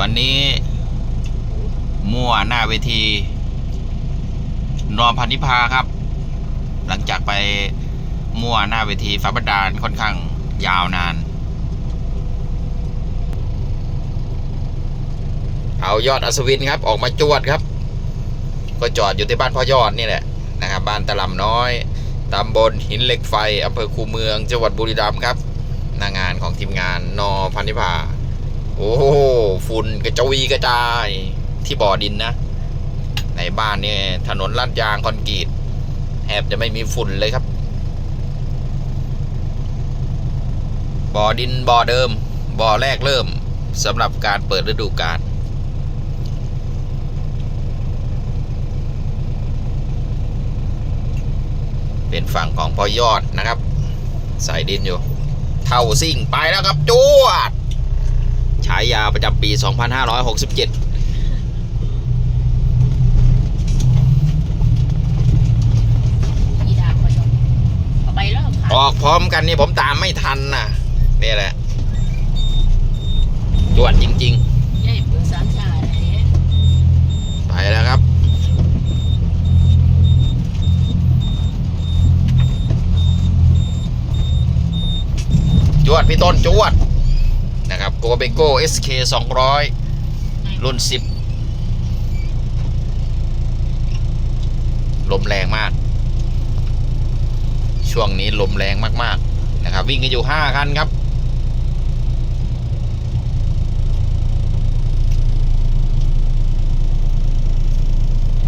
วันนี้มั่วหน้าเวทีนอพันธิพาครับ หลังจากไปมั่วหน้าเวทีฟ้าบันดาลค่อนข้างยาวนาน เอายอดอัศวินครับ ออกมาจวดครับ ก็จอดอยู่ที่บ้านพ่อยอดนี่แหละนะครับ บ้านตะลำน้อยตำบลหินเหล็กไฟอำเภอคูเมืองจังหวัดบุรีรัมย์ครับหน้างานของทีมงานนอพันธิพา โอ้โหฝุ่นกระจุยกระจายที่บ่อดินนะ ในบ้านเนี่ยถนนลาดยางคอนกรีตแทบจะไม่มีฝุ่นเลยครับ บ่อดินบ่อเดิม บ่อแรกเริ่มสำหรับการเปิดฤดูกาลเป็นฝั่งของพอยอดนะครับ ใส่ดินอยู่ เท่าซิ่งไปแล้วครับจวด ประจำปี 2567อีดาคอยยกเอาไปแล้วค่ะออกพร้อมกันนี่ผมตามไม่ทันนะนี่แหละจวดจริงใหญ่เปิดสามชาอะไรเนี่ยๆไปแล้วครับ จวดพี่ต้นจวด นะครับโกเบโก้ SK 200 รุ่น 10 ลมแรงมาก ช่วงนี้ลมแรงมากๆนะครับ วิ่งกันอยู่ 5 คันครับ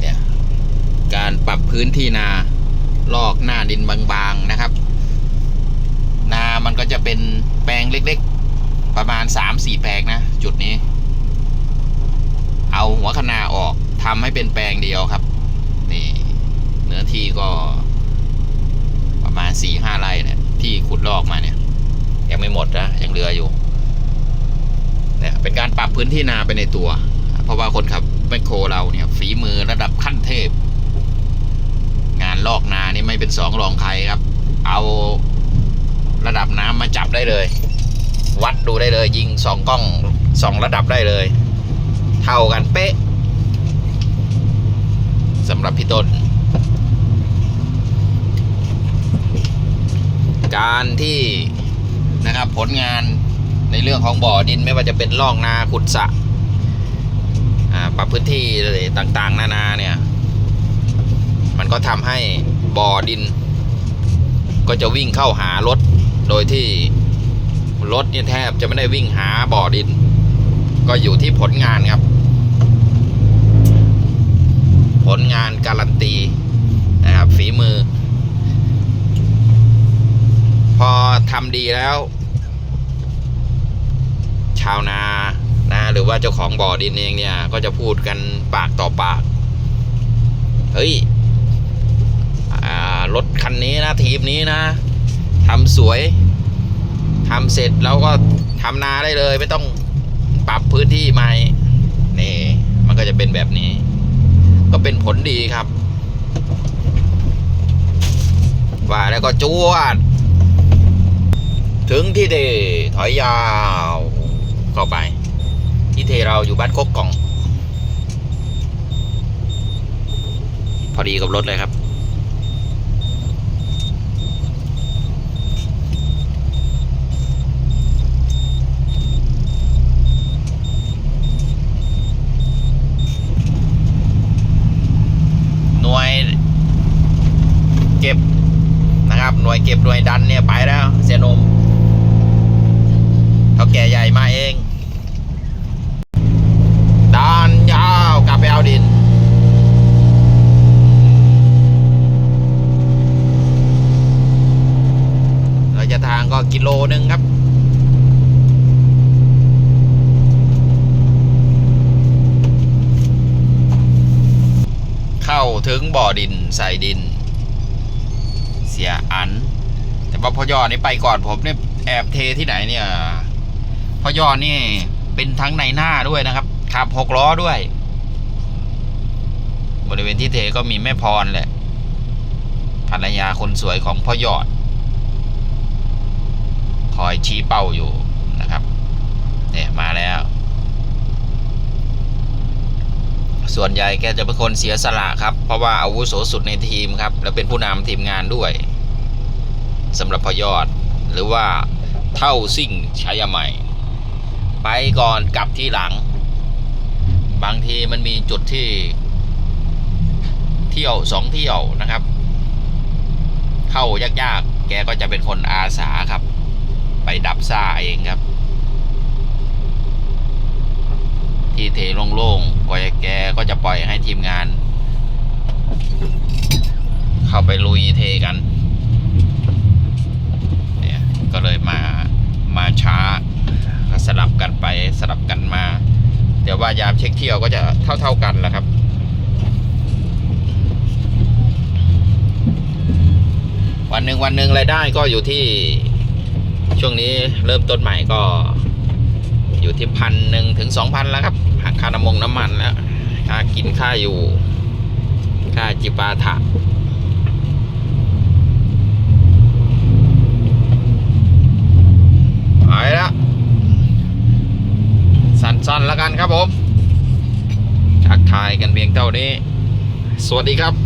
เนี่ย การปรับพื้นที่นาลอกหน้าดินบางๆนะครับ นามันก็จะเป็นแปลงเล็กๆ ประมาณ 3-4 แปลงนะ จุดนี้ เอาหัวคะนาออกทำให้เป็นแปลงเดียวครับ นี่เนื้อที่ก็ประมาณสี่ห้าไร่เนี่ยที่ขุดลอกมาเนี่ย ยังไม่หมดนะยังเหลืออยู่เนี่ยเป็นการปรับพื้นที่นาไปในตัว เพราะว่าคนขับแมคโครเราเนี่ย ฝีมือระดับขั้นเทพ งานลอกนานี่ไม่เป็นสองรองใครครับ เอาระดับน้ำมาจับได้เลย วัดดูได้เลย ยิงสองกล้องสองระดับได้เลย เท่ากันเป๊ะสำหรับพี่ต้น การที่นะครับผลงานในเรื่องของบ่อดินไม่ว่าจะเป็นร่องนาขุดสระปรับพื้นที่ต่างๆ นานาเนี่ย มันก็ทำให้บ่อดิน ก็จะวิ่งเข้าหารถโดยที่ รถเนี่ยแทบจะไม่ได้วิ่งหาบ่อดิน ก็อยู่ที่ผลงานครับ ผลงานการันตีนะครับฝีมือ พอทำดีแล้ว ชาวนานะหรือว่าเจ้าของบ่อดินเองเนี่ย ก็จะพูดกันปากต่อปาก เฮ้ยรถคันนี้นะ ทีมนี้นะทำสวย ทำเสร็จแล้วก็ทำนาได้เลย ไม่ต้องปรับพื้นที่ใหม่นี่ มันก็จะเป็นแบบนี้ ก็เป็นผลดีครับ ว่าแล้วก็จวด ถึงที่เดถอยยาวเข้าไป ที่เทเราอยู่บ้านโคกกล่อง พอดีกับรถเลยครับ หน่วย เก็บนะครับ หน่ วยเก็บหน่วยดันเนี่ยไปแล้ว เสียนมเขาแก่ใหญ่มาเองดานยาวกลับไปเอาดินระยะทางก็กิโลนึงครับเข้าถึงบ่อดินใส่ดิน สียอัน แต่ว่าพ่อยอดนี่ไปก่อนผมเนี่ยแอบเทที่ไหนเนี่ยพ่อยอดนี่เป็นทั้งในหน้าด้วยนะครับขับหกล้อด้วย บริเวณที่เทก็มีแม่พรแหละภรรยาคนสวยของพ่อยอด คอยชี้เป้าอยู่นะครับ เนี่ยมาแล้ว ส่วนใหญ่แกจะเป็นคนเสียสละครับ เพราะว่าอาวุโสสุดในทีมครับ และเป็นผู้นำทีมงานด้วยสำหรับพยอดหรือว่าเท่าซิ่งชัยใหม่ ไปก่อนกลับที่หลัง บางทีมันมีจุดที่เที่ยวสองเที่ยวนะครับ เข้ายากๆ แกก็จะเป็นคนอาสาครับ ไปดับซ่าเองครับ ที่เทโล่งๆก็แกก็จะปล่อยให้ทีมงาน เข้าไปลุยเทกัน เนี่ยก็เลยมามาช้าก็สลับกันไปสลับกันมา แต่ว่ายามเช็คเที่ยวก็จะเท่า ๆกันแหละครับวันหนึ่งวันหนึ่งรายได้ก็อยู่ที่ช่วงนี้เริ่มต้นใหม่ก็ อยู่ที่พันหนึ่งถึงสองพันแล้วครับหักค่าน้ำมงน้ำมันแล้วค่ากินค่าอยู่ ค่าจิปาถะไปละสั้นๆแล้วกันครับผมทักทายกันเพียงเท่านี้ สวัสดีครับ